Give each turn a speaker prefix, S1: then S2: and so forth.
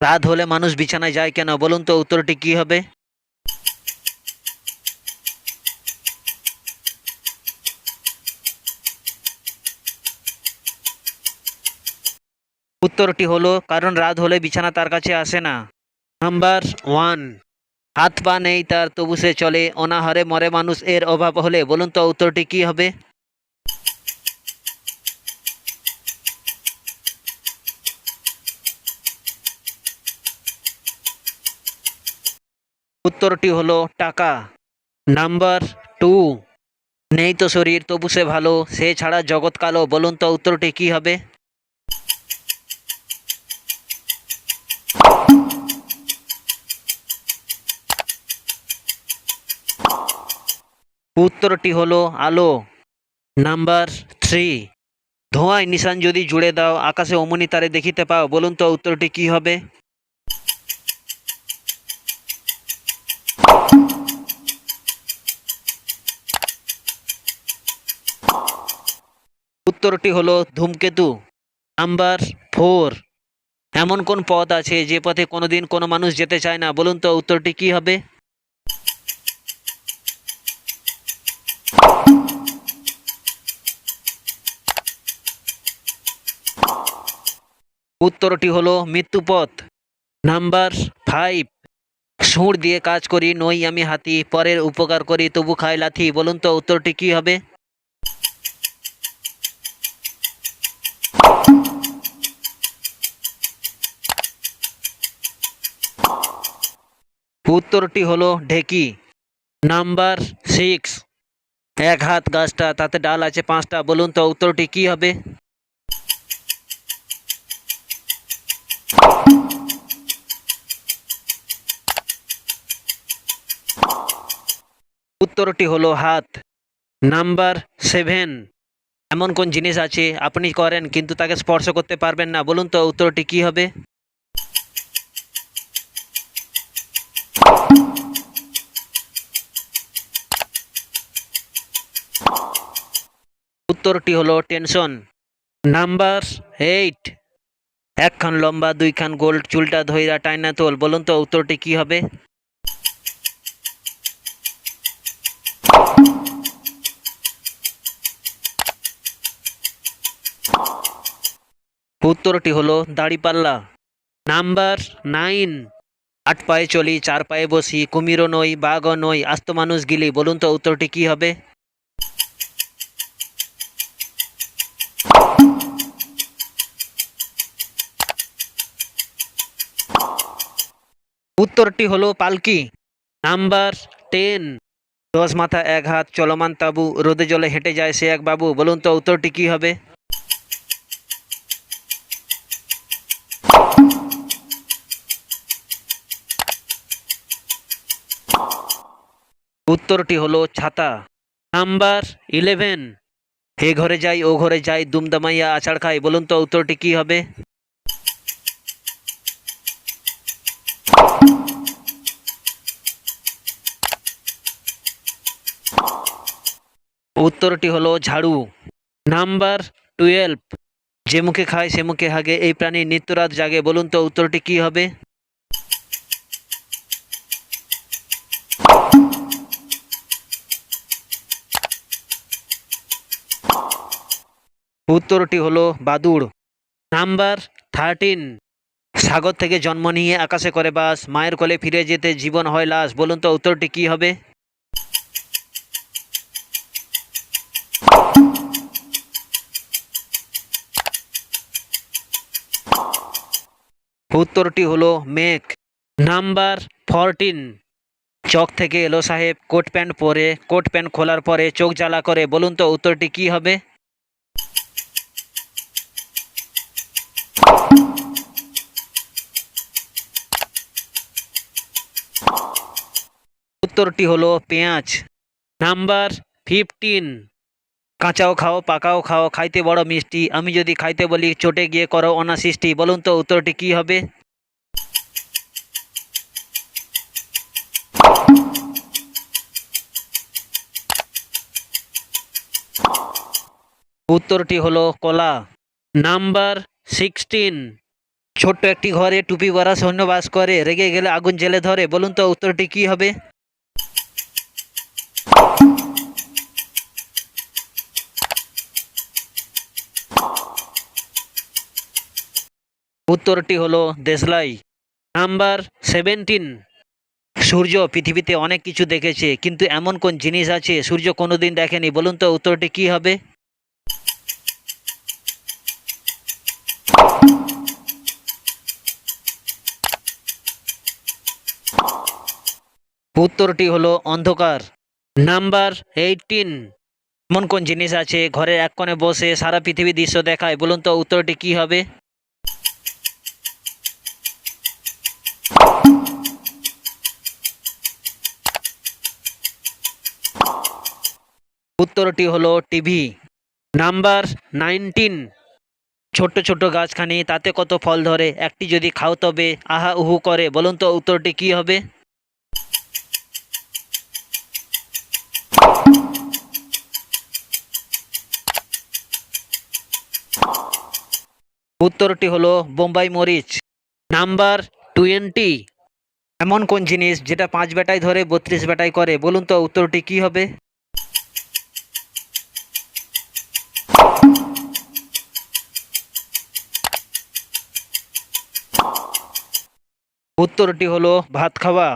S1: রাত হলে মানুষ বিছানায় যায় কেন? বলুন তো উত্তরটি কি হবে? উত্তরটি হলো, কারণ রাত হলে বিছানা তার কাছে আসে না। নাম্বার ওয়ান, হাত পা নেই তার, তবু সে চলে। অনাহারে মরে মানুষ, এর অভাব হলে। বলুন তো উত্তরটি কি হবে? উত্তরটি হলো টাকা। নাম্বার টু, নেই তো শরীর, তবু সে ভালো। সে ছাড়া জগৎ কালো। বলুন তো উত্তরটি কি হবে? উত্তরটি হলো আলো। নাম্বার থ্রি, ধোঁয়ায় নিশান যদি জুড়ে দাও, আকাশে অমনি তারে দেখিতে পাও। বলুন তো উত্তরটি কি হবে? উত্তরটি হলো ধূমকেতু। Number four. এমন কোন পথ আছে যে পথে কোনোদিন কোনো মানুষ যেতে চায় না? বলুন তো উত্তরটি কি হবে? উত্তরটি হলো মৃত্যুপথ নাম্বার ফাইভ। সুর দিয়ে কাজ করি, নই আমি হাতি, পরের উপকার করি, তবু খাই লাথি। বলুন তো উত্তরটি কি হবে? উত্তরটি হলো ঢেকি। Number six. এক হাত গাছটা, তাতে ডাল আছে পাঁচটা। বলুন তো উত্তরটি কি হবে? উত্তরটি হলো হাত। Number seven. এমন কোন জিনিস আছে, আপনি করেন, কিন্তু তাকে স্পর্শ করতে পারবেন না। বলুন তো উত্তরটি কি হবে? উত্তরটি হলো টেনশন। Number eight. একখান লম্বা, দুইখান গোল চুলটা ধইরা টাইনা তোল। বলুন তো উত্তরটি কি হবে? উত্তরটি হলো দাড়িপাল্লা। Number nine. আট পায়ে চলি, চার পায়ে বসি, কুমিরও নই, বাঘও নই, আস্ত মানুষ গিলি। বলুন তো উত্তরটি কি হবে? উত্তরটি হলো পালকি। Number ten. দশ মাথা, এক হাত, চলমান তাবু, রোদে জলে হেঁটে যায় সে এক বাবু। বলুন তো উত্তরটি কি হবে? উত্তরটি হলো ছাতা। Number eleven. এ ঘরে যাই, ও ঘরে যাই, দুমদামাইয়া আছাড় খাই। বলুন তো উত্তরটি কি হবে? উত্তরটি হলো ঝাড়ু। Number twelve. যে মুখে খায় সে মুখে হাগে, এই প্রাণী নিত্যরাত জাগে। বলুন তো উত্তরটি কি হবে? উত্তরটি হলো বাদুড়। Number thirteen. সাগর থেকে জন্ম নিয়ে আকাশে করে বাস, মায়ের কোলে ফিরে যেতে জীবন হয় লাশ। বলুন তো উত্তরটি কি হবে? উত্তরটি হলো মেঘ। Number fourteen. চক থেকে এলো সাহেব, কোট প্যান্ট পরে, কোট প্যান্ট খোলার পরে চোখ জ্বালা করে, বলুন তো উত্তরটি কি হবে? উত্তরটি হলো পেঁয়াজ। Number fifteen. কাঁচাও খাও, পাকাও খাও, খাইতে বড় মিষ্টি। আমি যদি খাইতে বলি, চটে গিয়ে করো অনাসৃষ্টি। বলুন তো উত্তরটি কি হবে? উত্তরটি হলো কলা। Number sixteen. ছোট্ট একটি ঘরে টুপি পরা সৈন্য বাস করে। রেগে গেলে আগুন জেলে ধরে। বলুন তো উত্তরটি কি হবে? উত্তরটি হলো দেশলাই। Number seventeen. সূর্য পৃথিবীতে অনেক কিছু দেখেছে, কিন্তু এমন কোন জিনিস আছে? সূর্য কোনোদিন দেখেনি। বলুন তো উত্তরটি কি হবে? উত্তরটি হলো অন্ধকার। নাম্বার এইটিন এমন কোন জিনিস আছে? ঘরের এক কোণে বসে সারা পৃথিবী দৃশ্য দেখায়। বলুন তো উত্তরটি কি হবে? উত্তরটি হলো টিভি। Number nineteen. ছোট্ট ছোট্ট গাছখানি, তাতে কত ফল ধরে, একটি যদি খাও তবে আহা উহু করে। বলুন তো উত্তরটি কি হবে? উত্তরটি হলো বোম্বাই মরিচ। Number twenty. এমন কোন জিনিস যেটা পাঁচ বেটায় ধরে বত্রিশ বেটায় করে? বলুন তো উত্তরটি কি হবে? উত্তরটি হলো ভাত খাওয়া।